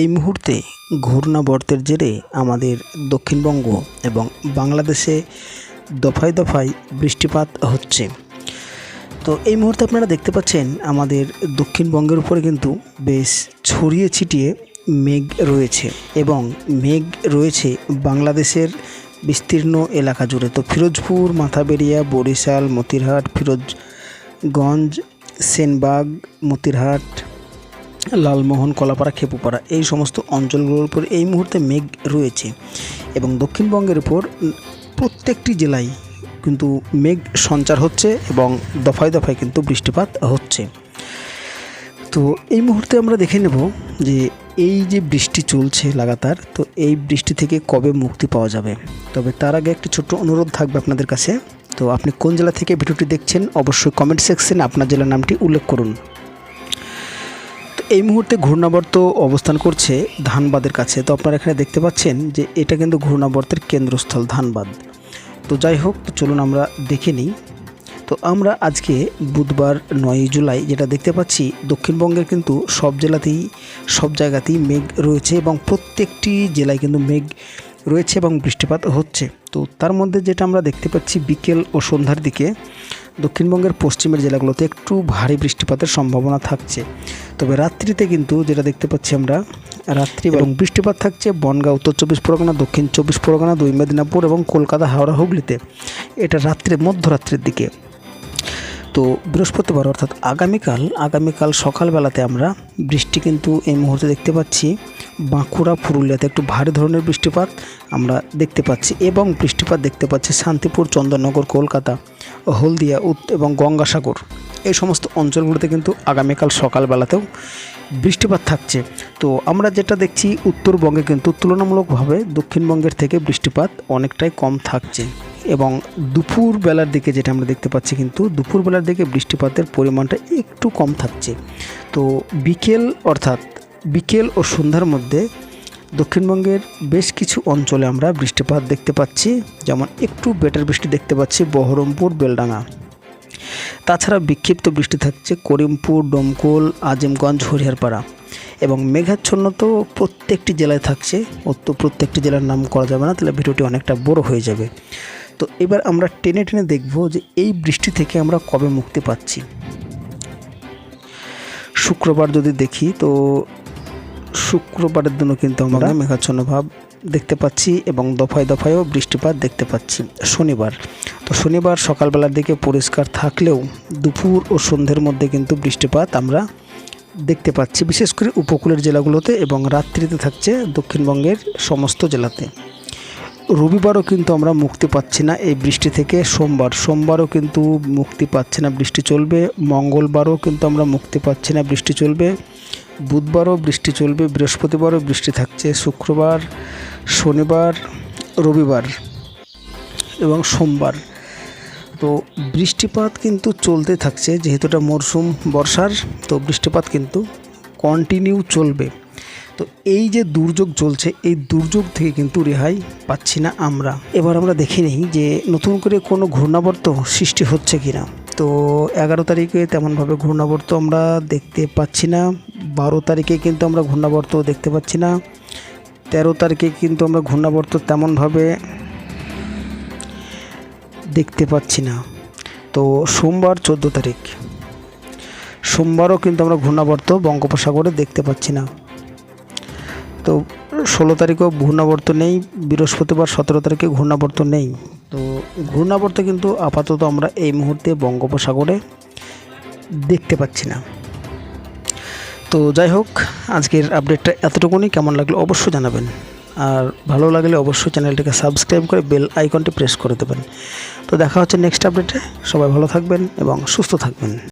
এই মুহূর্তে ঘূর্ণাবর্তের জেরে আমাদের দক্ষিণবঙ্গ এবং বাংলাদেশে দফায় দফায় বৃষ্টিপাত হচ্ছে। তো এই মুহূর্তে আপনারা দেখতে পাচ্ছেন আমাদের দক্ষিণবঙ্গের উপরে কিন্তু বেশ ছড়িয়ে ছিটিয়ে মেঘ রয়েছে এবং মেঘ রয়েছে বাংলাদেশের বিস্তীর্ণ এলাকা জুড়ে। তো ফিরোজপুর মাথাবেরিয়া বরিশাল, মতিরহাট, ফিরোজগঞ্জ, সেনবাগ, মতিরহাট লালমোহন, কলাপাড়া, খেপুপাড়া এই সমস্ত অঞ্চলগুলোর উপর এই মুহূর্তে মেঘ রয়েছে এবং দক্ষিণবঙ্গের উপর প্রত্যেকটি জেলায় কিন্তু মেঘ সঞ্চার হচ্ছে এবং দফায় দফায় কিন্তু বৃষ্টিপাত হচ্ছে। তো এই মুহূর্তে আমরা দেখে নেব যে এই যে বৃষ্টি চলছে লাগাতার, তো এই বৃষ্টি থেকে কবে মুক্তি পাওয়া যাবে? তবে তার আগে একটি ছোট্ট অনুরোধ থাকবে আপনাদের কাছে। তো আপনি কোন জেলা থেকে ভিডিওটি দেখছেন, অবশ্যই কমেন্ট সেকশনে আপনার জেলার নামটি উল্লেখ করুন। এই মুহূর্তে ঘূর্ণাবর্ত অবস্থান করছে ধানবাদের কাছে। তো আপনারা এখানে দেখতে পাচ্ছেন যে এটা কিন্তু ঘূর্ণাবর্তের কেন্দ্রস্থল ধানবাদ। তো যাই হোক, চলুন আমরা দেখে নিই। তো আমরা আজকে বুধবার নয় জুলাই যেটা দেখতে পাচ্ছি, দক্ষিণবঙ্গের কিন্তু সব জেলাতেই, সব জায়গাতেই মেঘ রয়েছে এবং প্রত্যেকটি জেলায় কিন্তু মেঘ রয়েছে এবং বৃষ্টিপাত হচ্ছে। তো তার মধ্যে যেটা আমরা দেখতে পাচ্ছি বিকেল ও সন্ধ্যার দিকে দক্ষিণবঙ্গের পশ্চিমের জেলাগুলোতে একটু ভারী বৃষ্টিপাতের সম্ভাবনা থাকছে। তবে রাত্রিতে কিন্তু যেটা দেখতে পাচ্ছি আমরা, রাত্রি এবং বৃষ্টিপাত থাকছে বনগাঁ, উত্তর চব্বিশ পরগনা, দক্ষিণ চব্বিশ পরগনা, দুই মেদিনীপুর এবং কলকাতা, হাওড়া, হুগলিতে। এটা রাত্রে মধ্যরাত্রির দিকে। তো বৃহস্পতিবার, অর্থাৎ আগামীকাল আগামীকাল সকালবেলাতে আমরা বৃষ্টি কিন্তু এই মুহূর্তে দেখতে পাচ্ছি। বাঁকুড়া, পুরুলিয়াতে একটু ভারী ধরনের বৃষ্টিপাত আমরা দেখতে পাচ্ছি এবং বৃষ্টিপাত দেখতে পাচ্ছি শান্তিপুর, চন্দননগর, কলকাতা, হলদিয়া উত- এবং গঙ্গাসাগর। এই সমস্ত অঞ্চলগুলোতে কিন্তু আগামীকাল সকালবেলাতেও বৃষ্টিপাত থাকছে। তো আমরা যেটা দেখছি, উত্তরবঙ্গে কিন্তু তুলনামূলকভাবে দক্ষিণবঙ্গের থেকে বৃষ্টিপাত অনেকটাই কম থাকছে। এবং দুপুর বেলার দিকে যেটা আমরা দেখতে পাচ্ছি কিন্তু দুপুর বেলার দিকে বৃষ্টিপাতের পরিমাণটা একটু কম থাকছে। তো বিকেল অর্থাৎ বিকেল ও সন্ধ্যার মধ্যে দক্ষিণবঙ্গের বেশ কিছু অঞ্চলে আমরা বৃষ্টিপাত দেখতে পাচ্ছি, যেমন একটু বেটার বৃষ্টি দেখতে পাচ্ছি বহরমপুর, বেলডাঙ্গা। তাছাড়া বিক্ষিপ্ত বৃষ্টি থাকছে করিমপুর, ডোমকল, আজিমগঞ্জ, হরিহরপাড়া এবং মেঘাচ্ছন্ন তো প্রত্যেকটি জেলায় থাকছে, ও তো প্রত্যেকটি জেলার নাম করা যাবে না, তাহলে ভিডিওটি অনেকটা বড় হয়ে যাবে। তো এবার আমরা টেনে টেনে দেখব যে এই বৃষ্টি থেকে আমরা কবে মুক্তি পাচ্ছি। শুক্রবার যদি দেখি তো শুক্রবারের জন্য কিন্তু আমরা মেঘাচ্ছন্ন ভাব দেখতে পাচ্ছি এবং দফায় দফায়ও বৃষ্টিপাত দেখতে পাচ্ছি শনিবার। তো শনিবার সকালবেলার দিকে পরিষ্কার থাকলেও দুপুর ও সন্ধ্যের মধ্যে কিন্তু বৃষ্টিপাত আমরা দেখতে পাচ্ছি বিশেষ করে উপকূলের জেলাগুলোতে এবং রাত্রিতে থাকছে দক্ষিণবঙ্গের সমস্ত জেলাতে। রবিবারও কিন্তু আমরা মুক্তি পাচ্ছি না এই বৃষ্টি থেকে সোমবার। সোমবারও কিন্তু মুক্তি পাচ্ছি না বৃষ্টি চলবে। মঙ্গলবারও কিন্তু আমরা মুক্তি পাচ্ছি না বৃষ্টি চলবে। বুধবারও বৃষ্টি চলবে, বৃহস্পতিবারও বৃষ্টি থাকছে। শুক্রবার, শনিবার, রবিবার এবং সোমবার। তো বৃষ্টিপাত কিন্তু চলতে থাকছে, যেহেতু এটা মরশুম, বর্ষার, তো বৃষ্টিপাত কিন্তু কন্টিনিউ চলবে। তো এই যে দুর্যোগ চলছে, এই দুর্যোগ থেকে কিন্তু রেহাই পাচ্ছি না আমরা। এবার আমরা দেখে নিই যে নতুন করে কোনো ঘূর্ণাবর্ত সৃষ্টি হচ্ছে কি না তো এগারো তারিখে তেমনভাবে ঘূর্ণাবর্ত আমরা দেখতে পাচ্ছি না। বারো তারিখে কিন্তু আমরা ঘূর্ণাবর্ত দেখতে পাচ্ছি না। তেরো তারিখে কিন্তু আমরা ঘূর্ণাবর্ত তেমনভাবে দেখতে পাচ্ছি না। তো সোমবার চোদ্দ তারিখ। সোমবারও কিন্তু আমরা ঘূর্ণাবর্ত বঙ্গোপসাগরে দেখতে পাচ্ছি না। তো ষোলো তারিখেও ঘূর্ণাবর্ত নেই, বৃহস্পতিবার সতেরো তারিখে ঘূর্ণাবর্ত নেই। তো ঘূর্ণাবর্ত কিন্তু আপাতত আমরা এই মুহূর্তে বঙ্গোপসাগরে দেখতে পাচ্ছি না। তো যাই হোক, আজকের আপডেটটা এতটুকুনি। কেমন লাগল অবশ্যই জানাবেন। আর ভালো লাগলে অবশ্যই চ্যানেলটিকে সাবস্ক্রাইব করে বেল আইকনটি প্রেস করে দেবেন। তো দেখা হচ্ছে নেক্সট আপডেটে। সবাই ভালো থাকবেন এবং সুস্থ থাকবেন।